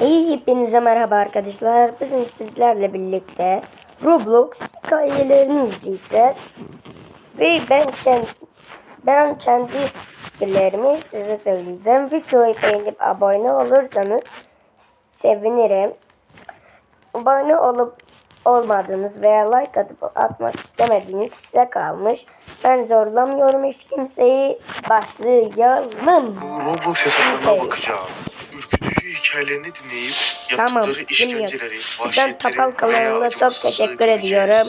Hey hepinize merhaba arkadaşlar. Bugün sizlerle birlikte Roblox hikayelerini izleyeceğiz. Ve ben kendi, ben kendi fikirlerimi size söyleyeceğim. Videoyu beğenip abone olursanız sevinirim. Abone olup olmadığınız veya like atıp atmak istemediğiniz size kalmış. Ben zorlamıyorum hiç kimseyi. Başlayalım. Roblox hesaplarına bakacağız. Hikayelerini dinleyip Tamam, yaptıkları işkenceleri, Ben vahşetleri Tapal kanalına çok teşekkür göreceğiz. ediyorum.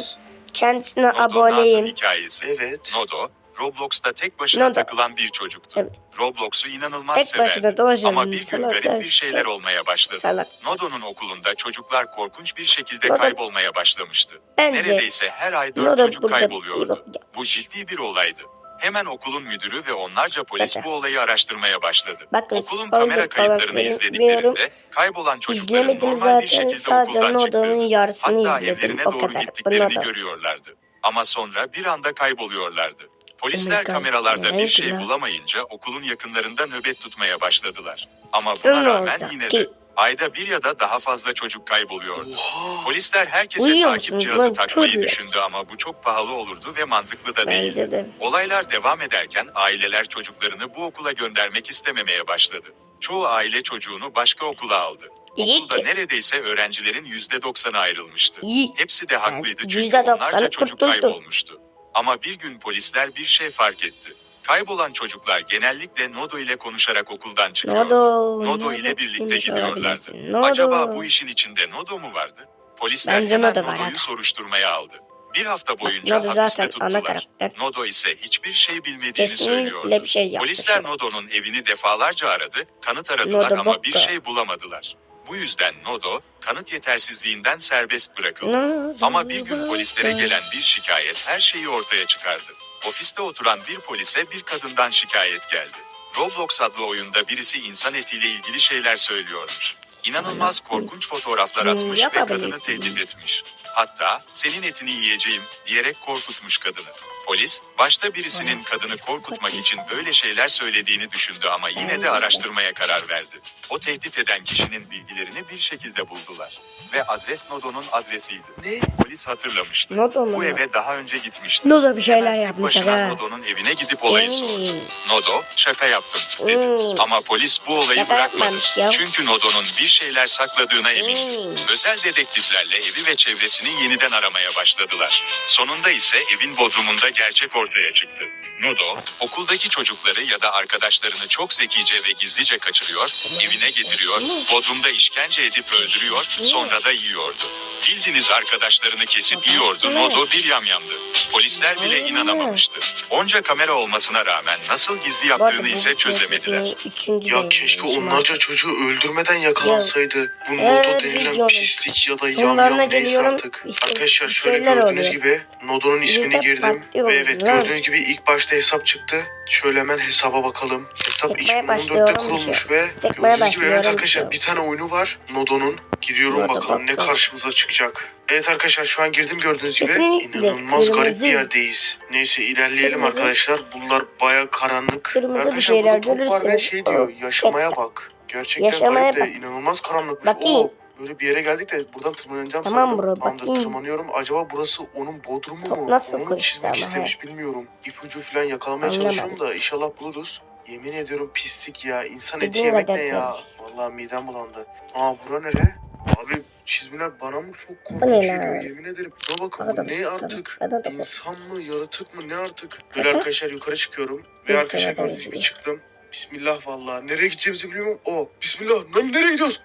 Kendisine Nodo aboneyim. Hikayesi. Evet. Nodo, Roblox'ta tek başına Nodo. takılan bir çocuktu. Evet. Roblox'u inanılmaz Tek severdi. Ama bir gün garip bir şeyler şey- olmaya başladı. salak. Nodo'nun okulunda çocuklar korkunç bir şekilde Nodo- kaybolmaya başlamıştı. Bence Neredeyse her ay dört Nodo çocuk kayboluyordu. Bu ciddi bir olaydı. Hemen okulun müdürü ve onlarca polis Bakın. bu olayı araştırmaya başladı. Bakın, Okulun kamera kayıtlarını izlediklerinde kaybolan çocukların İzlemedim normal bir zaten. şekilde Sadece okuldan Nodo'nun çıktığını, yarısını hatta izledim. evlerine O doğru kadar. gittiklerini görüyorlardı. Ama sonra bir anda kayboluyorlardı. Polisler God, kameralarda bir şey bulamayınca okulun yakınlarında nöbet tutmaya başladılar. Ama buna rağmen olacak yine ki? Ayda bir ya da daha fazla çocuk kayboluyordu. Oha. Polisler herkese Uyuyor takip musunuz cihazı lan? takmayı düşündü ama bu çok pahalı olurdu ve mantıklı da değildi. Bence de. Olaylar devam ederken aileler çocuklarını bu okula göndermek istememeye başladı. Çoğu aile çocuğunu başka okula aldı. İyi Okulda ki. neredeyse öğrencilerin %90'ı ayrılmıştı. İyi. Hepsi de haklıydı çünkü %90'ı onlarca çocuk kurtuldu. kaybolmuştu. Ama bir gün polisler bir şey fark etti. Kaybolan çocuklar genellikle Nodo ile konuşarak okuldan çıkıyordu. Nodo. Nodo ile birlikte gidiyorlardı. Nodo. Acaba bu işin içinde Nodo mu vardı? Polisler Bence hemen Nodo var Nodo'yu abi. soruşturmaya aldı. Bir hafta boyunca Nodo hapiste zaten ana tuttular. karakter. Nodo ise hiçbir şey bilmediğini söylüyordu. Kesinlikle bir şey yapmış. Polisler Nodo'nun evini defalarca aradı, kanıt aradılar Nodo ama bir şey bulamadılar. Bu yüzden Nodo, kanıt yetersizliğinden serbest bırakıldı. Nodo Ama bir gün polislere gelen bir şikayet her şeyi ortaya çıkardı. Ofiste oturan bir polise bir kadından şikayet geldi. Roblox adlı oyunda birisi insan etiyle ilgili şeyler söylüyormuş. İnanılmaz korkunç fotoğraflar atmış ve kadını tehdit etmiş. Hatta senin etini yiyeceğim diyerek korkutmuş kadını. Polis başta birisinin kadını korkutmak için böyle şeyler söylediğini düşündü ama yine de araştırmaya karar verdi. O tehdit eden kişinin bilgilerini bir şekilde buldular. Ve adres Nodo'nun adresiydi. Ne? Polis hatırlamıştı. Nodo mu? Bu eve daha önce gitmişti. Nodo bir şeyler yapmış başına. Nodo'nun evine gidip olayı sordu. Hmm. Nodo, şaka yaptım dedi. Hmm. Ama polis bu olayı bırakmadı. Çünkü Nodo'nun bir şeyler sakladığına eminim. Hmm. Özel dedektiflerle evi ve çevresini yeniden aramaya başladılar. Sonunda ise evin bodrumunda gerçek ortaya çıktı. Nodo, okuldaki çocukları ya da arkadaşlarını çok zekice ve gizlice kaçırıyor, evine getiriyor, bodrumda işkence edip öldürüyor, sonra da yiyordu. Bildiğiniz arkadaşlarını kesip yiyordu, Nodo bir yamyamdı. Polisler bile inanamamıştı. Onca kamera olmasına rağmen nasıl gizli yaptığını ise çözemediler. Ya keşke onlarca çocuğu öldürmeden yakalansaydı. Bu Nodo denilen videonun pislik ya da sonlarına yamyam neyse artık. İşte Arkadaşlar şöyle gördüğünüz oluyor. gibi Nodo'nun ismini girdim. Ve evet gördüğünüz gibi ilk başta hesap çıktı. Şöyle hemen hesaba bakalım. Hesap Çekmeye 2014'te başlıyorum kurulmuş ve Çekmeye gördüğünüz gibi evet arkadaşlar bir bir tane oyunu var Nodo'nun. Giriyorum Nodo bakalım ne karşımıza çıkacak. Evet arkadaşlar şu an girdim gördüğünüz gibi. İnanılmaz garip bir yerdeyiz. Neyse ilerleyelim Kırmızı. arkadaşlar. Bunlar baya karanlık. Kırmızı arkadaşlar burada top var ve şey diyor yaşamaya bak. Gerçekten Yaşamaya garip de bak. inanılmaz karanlıkmış. Bakayım. Oo, böyle bir yere geldik de buradan tırmanacağım Tamam sanırım. bro, Tamamdır bakayım. tırmanıyorum. Acaba burası onun bodrumu Top mu? nasıl Onu mu koştu çizmek ama, istemiş bilmiyorum. İpucu falan yakalamaya Anlamadım. çalışıyorum da inşallah buluruz. Yemin ediyorum pislik ya. İnsan eti yemek ne ya? tabii. Vallahi midem bulandı. Aa bura nere? Abi çizimler bana mı çok korkunç geliyor yemin ederim. Buna bakın bu ne artık? İnsan mı yaratık mı ne artık? Böyle arkadaşlar yukarı çıkıyorum. Ve Neyse, arkadaşlar hadi gördüğünüz gibi çıktım. Bismillah vallahi. Nereye gideceğimizi bilmiyorum. O Bismillah. Lan nereye gidiyoruz?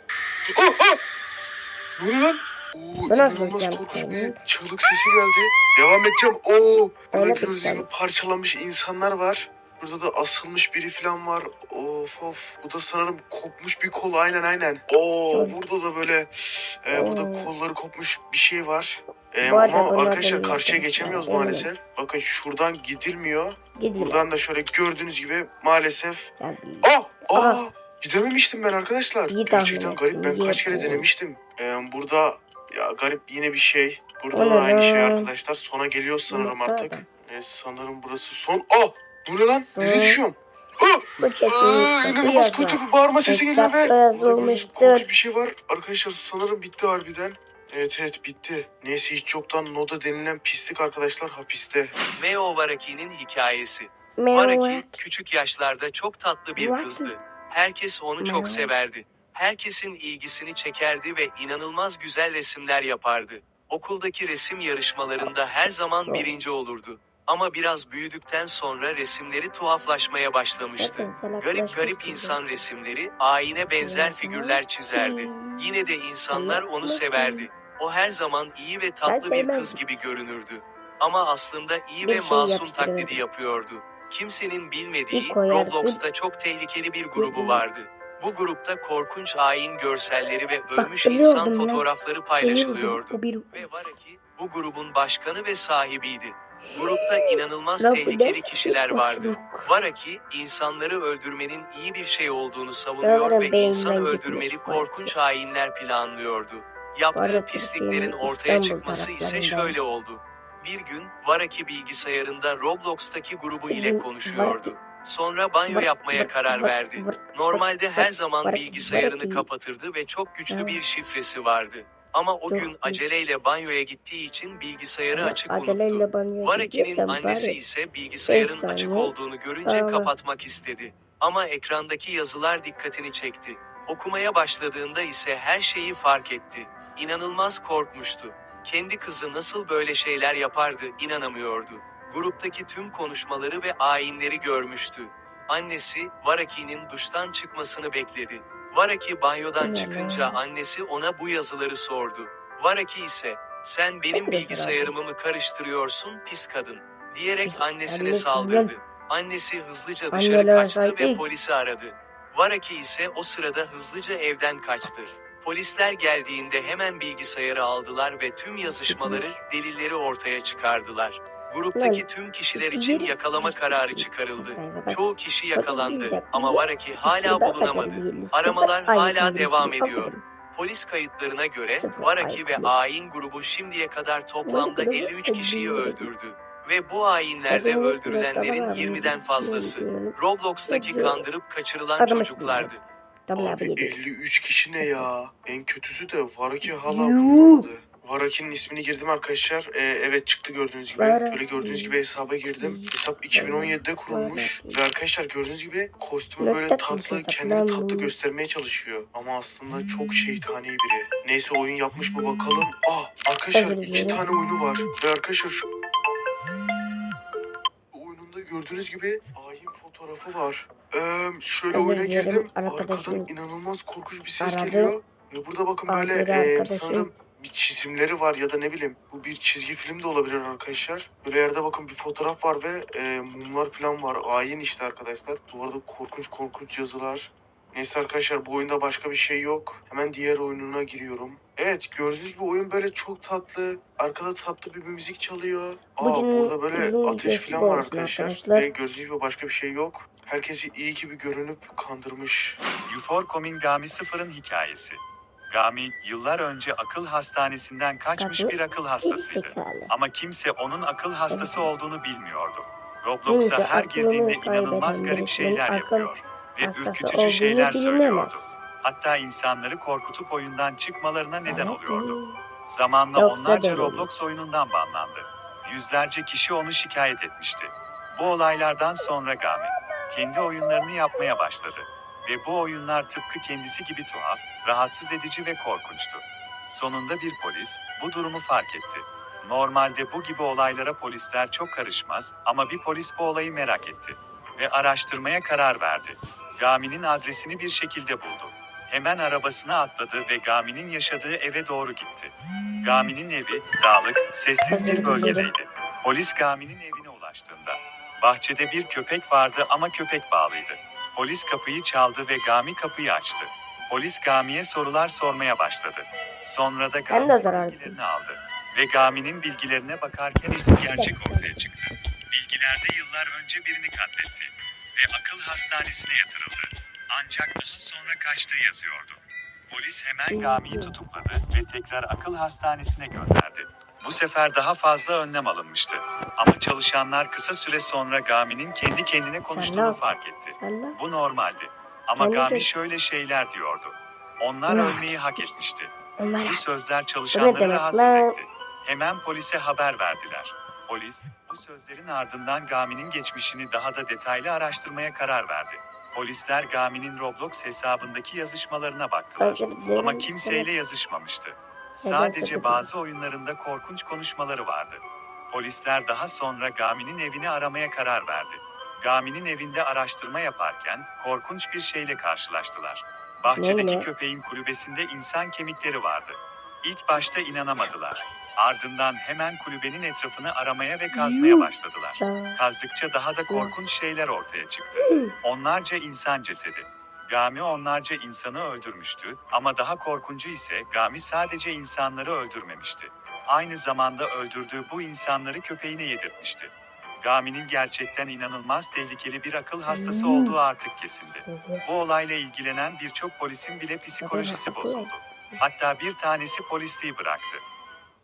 Aa, aa! Ne oluyor lan? Oo, Bu nasıl inanılmaz gideceğim korkunç bir çığlık sesi geldi. Devam edeceğim. Oo, burada Öyle gördüğünüz gibi gideceğiz. parçalanmış insanlar var. Burada da asılmış biri falan var. Of of. Bu da sanırım kopmuş bir kol. Aynen aynen. Oo, burada da böyle e, burada Oo. kolları kopmuş bir şey var. E, Bu arada ama arkadaşlar karşıya arkadaşlarım, geçemiyoruz eminim. maalesef. Bakın şuradan gidilmiyor. Gidiyor. Buradan da şöyle gördüğünüz gibi maalesef. Tabii. Aa! Aa! Aha. Gidememiştim ben arkadaşlar. İyi tahmin Gerçekten garip. Ben iyi kaç kere yaptın. denemiştim. Ee, burada ya garip yine bir şey. Burada da aynı şey lan? arkadaşlar. Sona geliyoruz sanırım Yok artık. abi. Evet, sanırım burası son. Aa! Bu ne lan? Nereye Hı. düşüyorum? Ah! Bu Aa, kesinlikle bu inanılmaz kötü bir bağırma sesi geliyor ve Hesapla yazılmıştır. korkunç bir şey var. Arkadaşlar sanırım bitti harbiden. Evet evet bitti. Neyse hiç yoktan Noda denilen pislik arkadaşlar hapiste. Meo Waraki'nin hikayesi. Waraki küçük yaşlarda çok tatlı bir kızdı. Herkes onu çok severdi. Herkesin ilgisini çekerdi ve inanılmaz güzel resimler yapardı. Okuldaki resim yarışmalarında her zaman birinci olurdu. Ama biraz büyüdükten sonra resimleri tuhaflaşmaya başlamıştı. Garip garip insan resimleri, ayine benzer figürler çizerdi. Yine de insanlar onu severdi. O her zaman iyi ve tatlı bir sevmem. kız gibi görünürdü. Ama aslında iyi Bir ve şey masum yapıştırıyordu. taklidi yapıyordu. Kimsenin bilmediği Bir koyar, Roblox'ta çok tehlikeli bir bir- grubu vardı. Bu grupta korkunç ayin görselleri ve ölmüş biliyordum insan lan. fotoğrafları paylaşılıyordu. Ve Waraki bu grubun başkanı ve sahibiydi. Grupta inanılmaz tehlikeli kişiler vardı. Waraki, insanları öldürmenin iyi bir şey olduğunu savunuyor Sanırım ve beynimden insan gitmiş öldürmeli korkunç hainler planlıyordu. Yaptığı pisliklerin ortaya çıkması ise şöyle oldu. Bir gün Waraki bilgisayarında Roblox'taki grubu ile konuşuyordu. Sonra banyo yapmaya karar verdi. Normalde her zaman bilgisayarını kapatırdı ve çok güçlü bir şifresi vardı. Ama o gün aceleyle banyoya gittiği için bilgisayarı açık unuttu. gidiyorsam annesi ise bilgisayarın açık olduğunu görünce kapatmak istedi. Ama ekrandaki yazılar dikkatini çekti. Okumaya başladığında ise her şeyi fark etti. İnanılmaz korkmuştu. Kendi kızı nasıl böyle şeyler yapardı inanamıyordu. Gruptaki tüm konuşmaları ve ayinleri görmüştü. Annesi, Waraki'nin duştan çıkmasını bekledi. Waraki banyodan çıkınca annesi ona bu yazıları sordu. Waraki ise, sen benim bilgisayarımı mı karıştırıyorsun pis kadın, diyerek annesine annesi saldırdı. Annesi hızlıca dışarı kaçtı ve polisi aradı. Waraki ise o sırada hızlıca evden kaçtı. Polisler geldiğinde hemen bilgisayarı aldılar ve tüm yazışmaları, delilleri ortaya çıkardılar. Gruptaki tüm kişiler için yakalama kararı çıkarıldı. Çoğu kişi yakalandı ama sıfır hala bulunamadı. Aramalar hala devam ediyor. Polis kayıtlarına göre Waraki ve ayin grubu şimdiye kadar toplamda Waraki 53 kişiyi öldürdü. Ve bu ayinlerde öldürülenlerin tamam abi. 20'den fazlası Roblox'taki kandırıp kaçırılan çocuklardı. Tamam Abi abi yedi. 53 kişi ne ya? En kötüsü de Varaki hala Yuh. bulunamadı. Varaki'nin ismini girdim arkadaşlar. Ee, evet çıktı gördüğünüz gibi. Varaki. Böyle gördüğünüz gibi hesaba girdim. Hesap 2017'de kurulmuş. Varaki. Ve arkadaşlar gördüğünüz gibi kostümü böyle tatlı, kendini tatlı göstermeye çalışıyor. Ama aslında çok şeytani biri. Neyse oyun yapmış mı bakalım. Ah arkadaşlar iki tane oyunu var. Ve arkadaşlar şu oyununda gördüğünüz gibi fotoğrafı var. Ee, şöyle Özür oyuna dilerim, girdim. arkadaşım. Arkadan inanılmaz korkunç bir ses Aradı. geliyor. Ve burada bakın böyle arkadaşım. sanırım bir çizimleri var ya da ne bileyim bu bir çizgi film de olabilir arkadaşlar. Böyle yerde bakın bir fotoğraf var ve e, mumlar falan var. Ayin işte arkadaşlar. Duvarda korkunç korkunç yazılar. Neyse arkadaşlar bu oyunda başka bir şey yok. Hemen diğer oyununa giriyorum. Evet gördüğünüz gibi oyun böyle çok tatlı. Arkada tatlı bir müzik çalıyor. Aa Bugün burada böyle ateş falan var arkadaşlar. arkadaşlar. Ve gördüğünüz gibi başka bir şey yok. Herkesi iyi gibi görünüp kandırmış. Euphorcom'in Gami Sıfır'ın hikayesi. Gami, yıllar önce akıl hastanesinden kaçmış bir akıl hastasıydı. Ama kimse onun akıl hastası olduğunu bilmiyordu. Roblox'a her aklını girdiğinde kaybeden inanılmaz garip birisinin şeyler akıl yapıyor ve Hastası ürkütücü olduğunu şeyler bilinemez. söylüyordu. Hatta insanları korkutup oyundan çıkmalarına neden oluyordu. Zamanla Yoksa onlarca değil. Roblox oyunundan banlandı. Yüzlerce kişi onu şikayet etmişti. Bu olaylardan sonra Gami kendi oyunlarını yapmaya başladı. Ve bu oyunlar tıpkı kendisi gibi tuhaf, rahatsız edici ve korkunçtu. Sonunda bir polis bu durumu fark etti. Normalde bu gibi olaylara polisler çok karışmaz ama bir polis bu olayı merak etti ve araştırmaya karar verdi. Gami'nin adresini bir şekilde buldu. Hemen arabasına atladı ve Gami'nin yaşadığı eve doğru gitti. Gami'nin evi dağlık, sessiz bir bölgedeydi. Polis Gami'nin evine ulaştığında bahçede bir köpek vardı ama köpek bağlıydı. Polis kapıyı çaldı ve Gami kapıyı açtı. Polis Gami'ye sorular sormaya başladı. Sonra da zarar bilgilerini aldı. Ve Gami'nin bilgilerine bakarken ise gerçek ortaya çıktı. Bilgilerde yıllar önce birini katletti ve akıl hastanesine yatırıldı. Ancak daha sonra kaçtığı yazıyordu. Polis hemen Gami'yi tutukladı ve tekrar akıl hastanesine gönderdi. Bu sefer daha fazla önlem alınmıştı. Ama çalışanlar kısa süre sonra Gami'nin kendi kendine konuştuğunu Selam. fark etti. Allah. Bu normaldi. Ama Gami şöyle şeyler diyordu. Onlar Ah. ölmeyi hak etmişti. Bu sözler çalışanları rahatsız etti. Hemen polise haber verdiler. Polis, bu sözlerin ardından Gami'nin geçmişini daha da detaylı araştırmaya karar verdi. Polisler Gami'nin Roblox hesabındaki yazışmalarına baktılar. Ama kimseyle yazışmamıştı. Sadece bazı oyunlarında korkunç konuşmaları vardı. Polisler daha sonra Gami'nin evini aramaya karar verdi. Gami'nin evinde araştırma yaparken korkunç bir şeyle karşılaştılar. Bahçedeki köpeğin kulübesinde insan kemikleri vardı. İlk başta inanamadılar. Ardından hemen kulübenin etrafını aramaya ve kazmaya başladılar. Kazdıkça daha da korkunç şeyler ortaya çıktı. Onlarca insan cesedi. Gami onlarca insanı öldürmüştü ama daha korkuncu ise Gami sadece insanları öldürmemişti. Aynı zamanda öldürdüğü bu insanları köpeğine yedirtmişti. Gami'nin gerçekten inanılmaz tehlikeli bir akıl hastası Hmm. olduğu artık kesindi. Bu olayla ilgilenen birçok polisin bile psikolojisi bozuldu. Hatta bir tanesi polisliği bıraktı.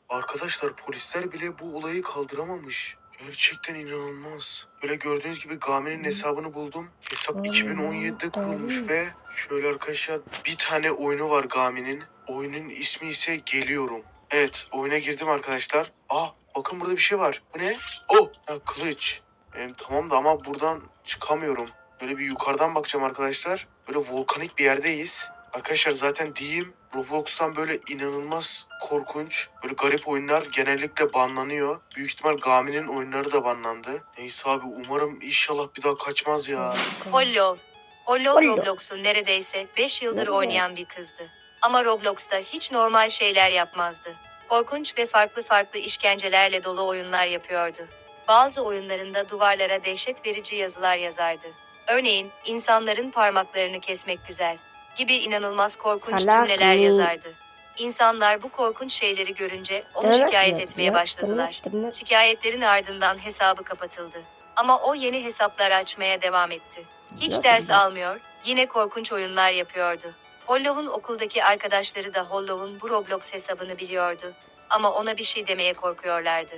Arkadaşlar polisler bile bu olayı kaldıramamış. Gerçekten inanılmaz. Böyle gördüğünüz gibi Gami'nin hesabını buldum. Hesap Ay, 2017'de kurulmuş ve şöyle arkadaşlar bir tane oyunu var Gami'nin. Oyunun ismi ise Geliyorum. Evet oyuna girdim arkadaşlar. Aa bakın burada bir şey var. Bu ne? Oh ha, kılıç. Ee, tamam da ama buradan çıkamıyorum. Böyle bir yukarıdan bakacağım arkadaşlar. Böyle volkanik bir yerdeyiz. Arkadaşlar zaten diyeyim Roblox'tan böyle inanılmaz korkunç, böyle garip oyunlar genellikle banlanıyor. Büyük ihtimal Gami'nin oyunları da banlandı. Neyse abi umarım inşallah bir daha kaçmaz ya. Hollov. Hollov Hollov. Roblox'u neredeyse 5 yıldır Evet. oynayan bir kızdı. Ama Roblox'ta hiç normal şeyler yapmazdı. Korkunç ve farklı farklı işkencelerle dolu oyunlar yapıyordu. Bazı oyunlarında duvarlara dehşet verici yazılar yazardı. Örneğin, insanların parmaklarını kesmek güzel gibi inanılmaz korkunç Salak cümleler mı? yazardı. İnsanlar bu korkunç şeyleri görünce onu şikayet etmeye başladılar. Şikayetlerin ardından hesabı kapatıldı. Ama o yeni hesaplar açmaya devam etti. Hiç Nasıl ders ya? almıyor, yine korkunç oyunlar yapıyordu. Hollow'un okuldaki arkadaşları da Hollow'un bu Roblox hesabını biliyordu. Ama ona bir şey demeye korkuyorlardı.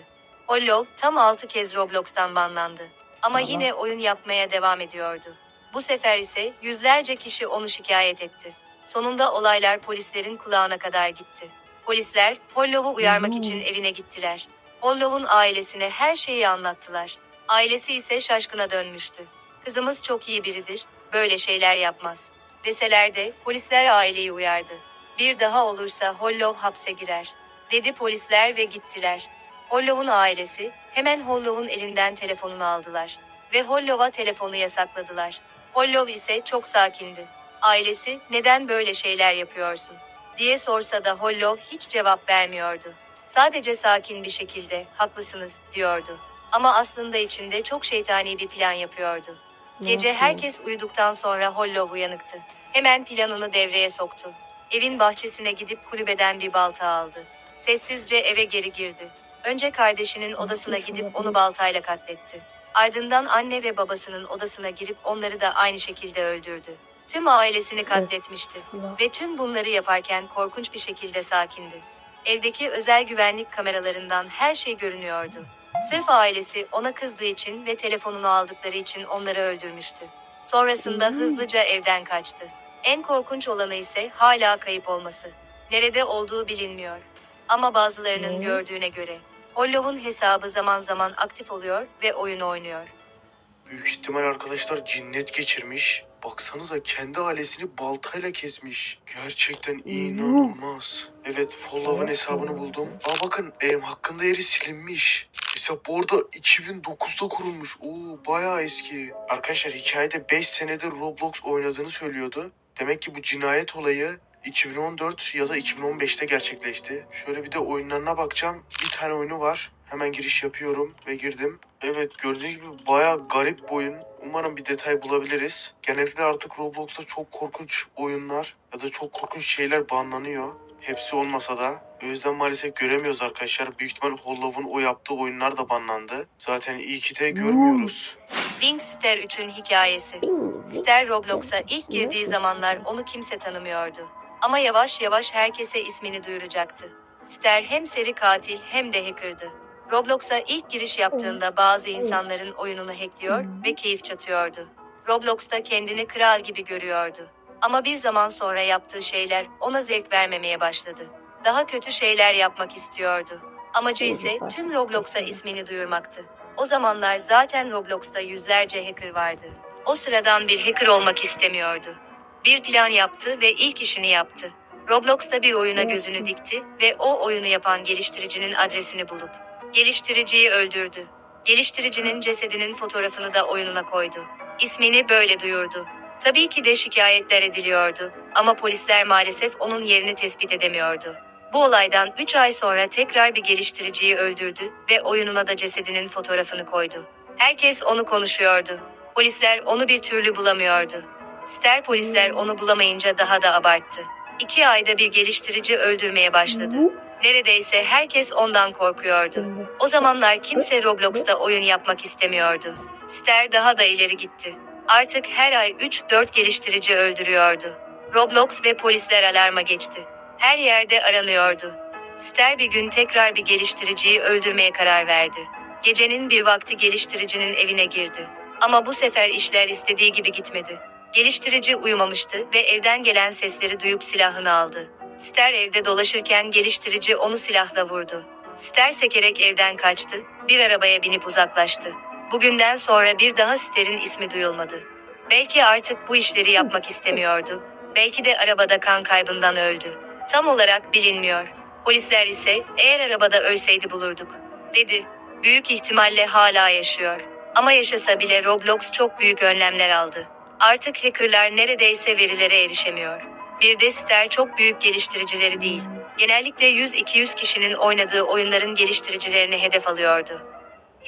Hollow tam 6 kez Roblox'tan banlandı. Ama Allah. yine oyun yapmaya devam ediyordu. Bu sefer ise yüzlerce kişi onu şikayet etti. Sonunda olaylar polislerin kulağına kadar gitti. Polisler Hollow'u uyarmak Hmm. için evine gittiler. Hollow'un ailesine her şeyi anlattılar. Ailesi ise şaşkına dönmüştü. Kızımız çok iyi biridir, böyle şeyler yapmaz. Deseler de polisler aileyi uyardı. Bir daha olursa Hollow hapse girer. Dedi polisler ve gittiler. Hollow'un ailesi hemen Hollow'un elinden telefonunu aldılar. Ve Hollow'a telefonu yasakladılar. Hollow ise çok sakindi. Ailesi neden böyle şeyler yapıyorsun diye sorsa da Hollow hiç cevap vermiyordu. Sadece sakin bir şekilde haklısınız diyordu. Ama aslında içinde çok şeytani bir plan yapıyordu. Gece herkes uyuduktan sonra Hollow uyanıktı. Hemen planını devreye soktu. Evin bahçesine gidip kulübeden bir balta aldı. Sessizce eve geri girdi. Önce kardeşinin odasına gidip onu baltayla katletti. Ardından anne ve babasının odasına girip onları da aynı şekilde öldürdü. Tüm ailesini katletmişti. Ve tüm bunları yaparken korkunç bir şekilde sakindi. Evdeki özel güvenlik kameralarından her şey görünüyordu. Sırf ailesi ona kızdığı için ve telefonunu aldıkları için onları öldürmüştü. Sonrasında Hmm. hızlıca evden kaçtı. En korkunç olanı ise hala kayıp olması. Nerede olduğu bilinmiyor. Ama bazılarının Ne? gördüğüne göre Hollow'un hesabı zaman zaman aktif oluyor ve oyun oynuyor. Büyük ihtimal arkadaşlar cinnet geçirmiş. Baksanıza kendi ailesini baltayla kesmiş. Gerçekten inanılmaz. Evet Follow'un hesabını buldum. Aa bakın em, hakkında yeri silinmiş. Hesap bu arada 2009'da kurulmuş. Oo bayağı eski. Arkadaşlar hikayede 5 senedir Roblox oynadığını söylüyordu. Demek ki bu cinayet olayı 2014 ya da 2015'te gerçekleşti. Şöyle bir de oyunlarına bakacağım. Bir tane oyunu var. Hemen giriş yapıyorum ve girdim. Evet gördüğünüz gibi bayağı garip bir oyun. Umarım bir detay bulabiliriz. Genellikle artık Roblox'ta çok korkunç oyunlar ya da çok korkunç şeyler banlanıyor. Hepsi olmasa da. O yüzden maalesef göremiyoruz arkadaşlar. Büyük ihtimal Hollow'un o yaptığı oyunlar da banlandı. Zaten iyi ki de görmüyoruz. Bing Star 3'ün hikayesi. Ster Roblox'a ilk girdiği zamanlar onu kimse tanımıyordu. Ama yavaş yavaş herkese ismini duyuracaktı. Ster hem seri katil hem de hacker'dı. Roblox'a ilk giriş yaptığında bazı insanların oyununu hackliyor ve keyif çatıyordu. Roblox'ta kendini kral gibi görüyordu. Ama bir zaman sonra yaptığı şeyler ona zevk vermemeye başladı. Daha kötü şeyler yapmak istiyordu. Amacı ise tüm Roblox'a ismini duyurmaktı. O zamanlar zaten Roblox'ta yüzlerce hacker vardı. O sıradan bir hacker olmak istemiyordu. Bir plan yaptı ve ilk işini yaptı. Roblox'ta bir oyuna gözünü dikti ve o oyunu yapan geliştiricinin adresini bulup geliştiriciyi öldürdü. Geliştiricinin cesedinin fotoğrafını da oyununa koydu. İsmini böyle duyurdu. Tabii ki de şikayetler ediliyordu ama polisler maalesef onun yerini tespit edemiyordu. Bu olaydan 3 ay sonra tekrar bir geliştiriciyi öldürdü ve oyununa da cesedinin fotoğrafını koydu. Herkes onu konuşuyordu. Polisler onu bir türlü bulamıyordu. Ster polisler onu bulamayınca daha da abarttı. İki ayda bir geliştirici öldürmeye başladı. Neredeyse herkes ondan korkuyordu. O zamanlar kimse Roblox'ta oyun yapmak istemiyordu. Ster daha da ileri gitti. Artık her ay 3-4 geliştirici öldürüyordu. Roblox ve polisler alarma geçti. Her yerde aranıyordu. Ster bir gün tekrar bir geliştiriciyi öldürmeye karar verdi. Gecenin bir vakti geliştiricinin evine girdi. Ama bu sefer işler istediği gibi gitmedi. Geliştirici uyumamıştı ve evden gelen sesleri duyup silahını aldı. Ster evde dolaşırken geliştirici onu silahla vurdu. Ster sekerek evden kaçtı, bir arabaya binip uzaklaştı. Bugünden sonra bir daha Ster'in ismi duyulmadı. Belki artık bu işleri yapmak istemiyordu. Belki de arabada kan kaybından öldü. Tam olarak bilinmiyor. Polisler ise eğer arabada ölseydi bulurduk, dedi. Büyük ihtimalle hala yaşıyor. Ama yaşasa bile Roblox çok büyük önlemler aldı. Artık hackerlar neredeyse verilere erişemiyor. Bir de Ster çok büyük geliştiricileri değil. Genellikle 100-200 kişinin oynadığı oyunların geliştiricilerini hedef alıyordu.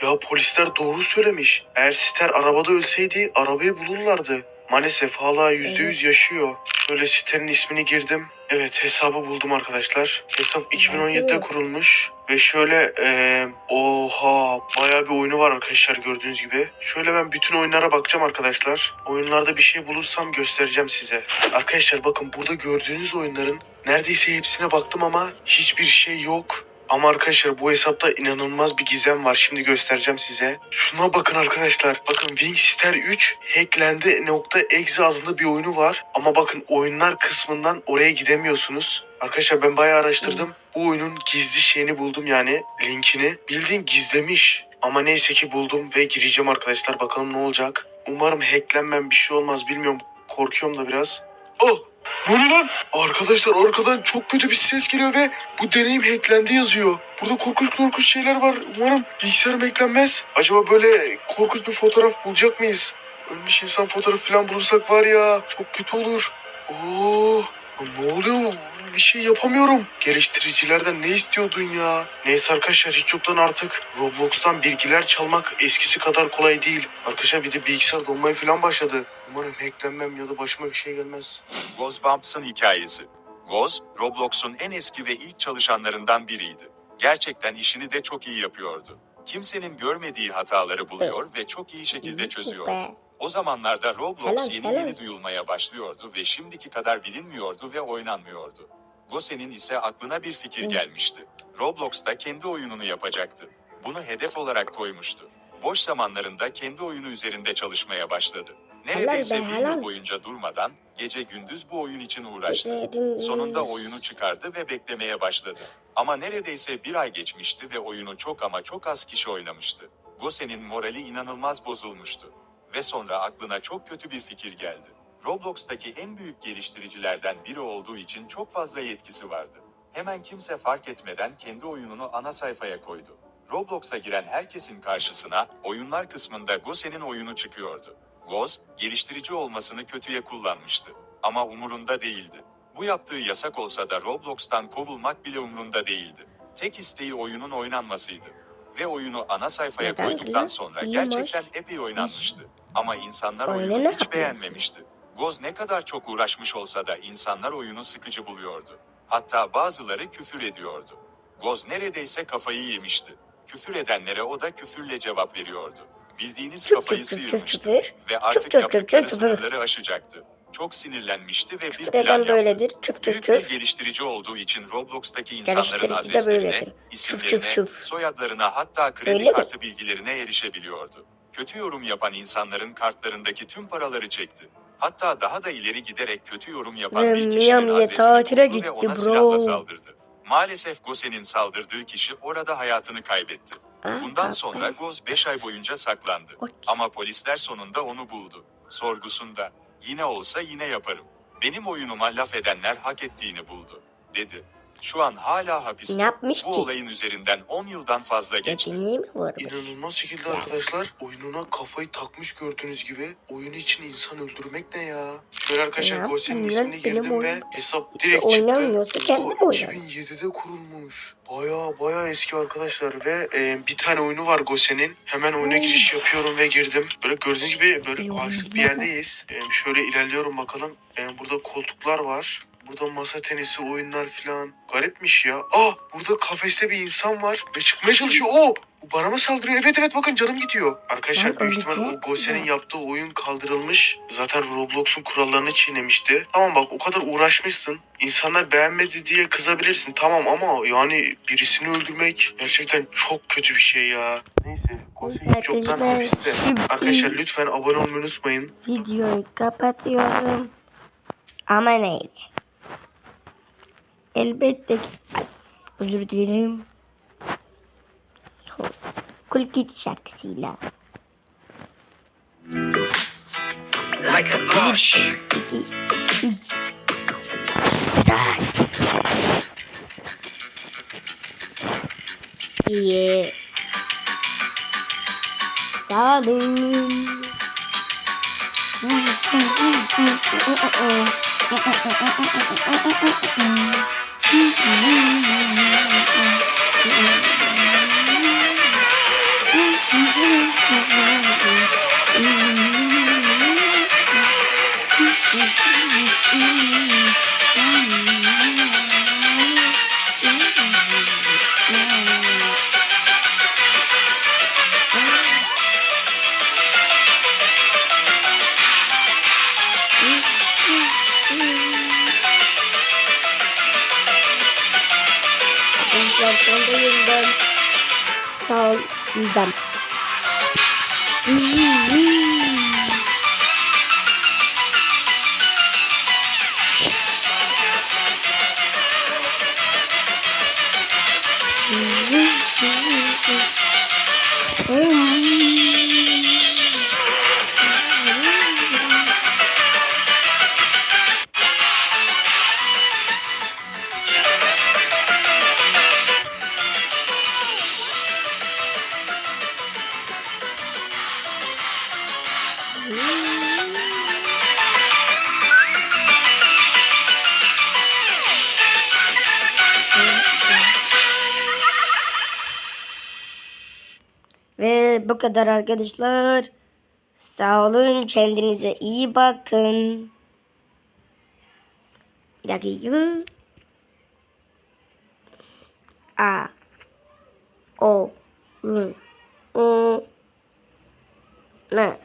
Ya polisler doğru söylemiş. Eğer Ster arabada ölseydi arabayı bulurlardı. Maalesef hala yüzde yüz yaşıyor. Şöyle sitenin ismini girdim. Evet hesabı buldum arkadaşlar. Hesap 2017'de kurulmuş. Ve şöyle eee oha bayağı bir oyunu var arkadaşlar gördüğünüz gibi. Şöyle ben bütün oyunlara bakacağım arkadaşlar. Oyunlarda bir şey bulursam göstereceğim size. Arkadaşlar bakın burada gördüğünüz oyunların neredeyse hepsine baktım ama hiçbir şey yok. Ama arkadaşlar bu hesapta inanılmaz bir gizem var. Şimdi göstereceğim size. Şuna bakın arkadaşlar. Bakın Wingstar 3 hacklendi nokta exe adında bir oyunu var. Ama bakın oyunlar kısmından oraya gidemiyorsunuz. Arkadaşlar ben bayağı araştırdım. Bu oyunun gizli şeyini buldum yani linkini. Bildiğin gizlemiş. Ama neyse ki buldum ve gireceğim arkadaşlar. Bakalım ne olacak. Umarım hacklenmem bir şey olmaz bilmiyorum. Korkuyorum da biraz. Oh! Ne lan? Arkadaşlar arkadan çok kötü bir ses geliyor ve bu deneyim hacklendi yazıyor. Burada korkunç korkunç şeyler var. Umarım bilgisayarım hacklenmez. Acaba böyle korkunç bir fotoğraf bulacak mıyız? Ölmüş insan fotoğrafı falan bulursak var ya çok kötü olur. Oo, ne oluyor? Bir şey yapamıyorum. Geliştiricilerden ne istiyordun ya? Neyse arkadaşlar hiç yoktan artık Roblox'tan bilgiler çalmak eskisi kadar kolay değil. Arkadaşlar bir de bilgisayar donmaya falan başladı. Umarım hacklenmem ya da başıma bir şey gelmez. Ghostbumps'ın hikayesi. Goz, Roblox'un en eski ve ilk çalışanlarından biriydi. Gerçekten işini de çok iyi yapıyordu. Kimsenin görmediği hataları buluyor ve çok iyi şekilde çözüyordu. O zamanlarda Roblox Helal, yeni helal. yeni duyulmaya başlıyordu ve şimdiki kadar bilinmiyordu ve oynanmıyordu. Gose'nin ise aklına bir fikir Hı. gelmişti. Roblox'ta kendi oyununu yapacaktı. Bunu hedef olarak koymuştu. Boş zamanlarında kendi oyunu üzerinde çalışmaya başladı. Neredeyse be, bir helal. yıl boyunca durmadan gece gündüz bu oyun için uğraştı. Sonunda oyunu çıkardı ve beklemeye başladı. Ama neredeyse bir ay geçmişti ve oyunu çok ama çok az kişi oynamıştı. Gose'nin morali inanılmaz bozulmuştu. Ve sonra aklına çok kötü bir fikir geldi. Roblox'taki en büyük geliştiricilerden biri olduğu için çok fazla yetkisi vardı. Hemen kimse fark etmeden kendi oyununu ana sayfaya koydu. Roblox'a giren herkesin karşısına oyunlar kısmında Gose'nin oyunu çıkıyordu. Goz, geliştirici olmasını kötüye kullanmıştı. Ama umurunda değildi. Bu yaptığı yasak olsa da Roblox'tan kovulmak bile umrunda değildi. Tek isteği oyunun oynanmasıydı. Ve oyunu ana sayfaya Neden koyduktan sonra gerçekten epey oynanmıştı. Ama insanlar Oyunu oyunu ne hiç yapıyorsun? beğenmemişti. Goz ne kadar çok uğraşmış olsa da insanlar oyunu sıkıcı buluyordu. Hatta bazıları küfür ediyordu. Goz neredeyse kafayı yemişti. Küfür edenlere o da küfürle cevap veriyordu. Bildiğiniz Çıp kafayı çıp çıp çıp sıyırmıştı çıpır. ve artık çıp çıp yaptıkları çıp çıp. sınırları aşacaktı. Çok sinirlenmişti ve bir plan yaptı. böyledir? Çıf çıf Büyük bir çıf. geliştirici olduğu için Roblox'taki insanların Geliştirici de adreslerine, böyledir. isimlerine, Çıf çıf çıf. soyadlarına hatta kredi Öyle mi? kartı bilgilerine erişebiliyordu. Kötü yorum yapan insanların kartlarındaki tüm paraları çekti. Hatta daha da ileri giderek kötü yorum yapan Ve bir kişinin Miami'ye adresini tatile buldu ve gitti ona bro. silahla saldırdı. Maalesef Gose'nin saldırdığı kişi orada hayatını kaybetti. Ah, Bundan sonra Goz 5 ay boyunca saklandı. Oç. Ama polisler sonunda onu buldu. Sorgusunda, yine olsa yine yaparım. Benim oyunuma laf edenler hak ettiğini buldu, dedi. Şu an hala Ne hapiste. yapmış Bu ki? olayın üzerinden 10 yıldan fazla geçti. Yeteneği mi var? İnanılmaz şekilde arkadaşlar oyununa kafayı takmış gördüğünüz gibi. Oyunu için insan öldürmek ne ya? Şöyle arkadaşlar Ne Gosen'in yapayım ismini? Benim girdim ve oyun- hesap direkt çıktı. Oynamıyorsa kendim Bu oynarım. 2007'de kurulmuş. Baya baya eski arkadaşlar ve e, bir tane oyunu var Gosen'in. Hemen oyuna giriş yapıyorum ve girdim. Böyle gördüğünüz gibi böyle açık bir yerdeyiz. E, şöyle ilerliyorum bakalım. E, burada koltuklar var. Burada masa tenisi oyunlar falan. Garipmiş ya. Aa burada kafeste bir insan var ve çıkmaya çalışıyor. Oo bu bana mı saldırıyor? Evet evet bakın canım gidiyor. Arkadaşlar Lan büyük ihtimal o Gosen'in ya. yaptığı oyun kaldırılmış. Zaten Roblox'un kurallarını çiğnemişti. Tamam bak o kadar uğraşmışsın. İnsanlar beğenmedi diye kızabilirsin. Tamam ama yani birisini öldürmek gerçekten çok kötü bir şey ya. Neyse Gosen hiç yoktan hapiste. Arkadaşlar lütfen abone olmayı unutmayın. Videoyu kapatıyorum. Ama neyle? Elbette ki... Ay, özür dilerim. Cool Kid şarkısıyla. like a. Güzel. İyi. Sağ olun. Arkadaşlar sağ bu kadar arkadaşlar. Sağ olun. Kendinize iyi bakın. Bir dakika. A. O. L. O. N.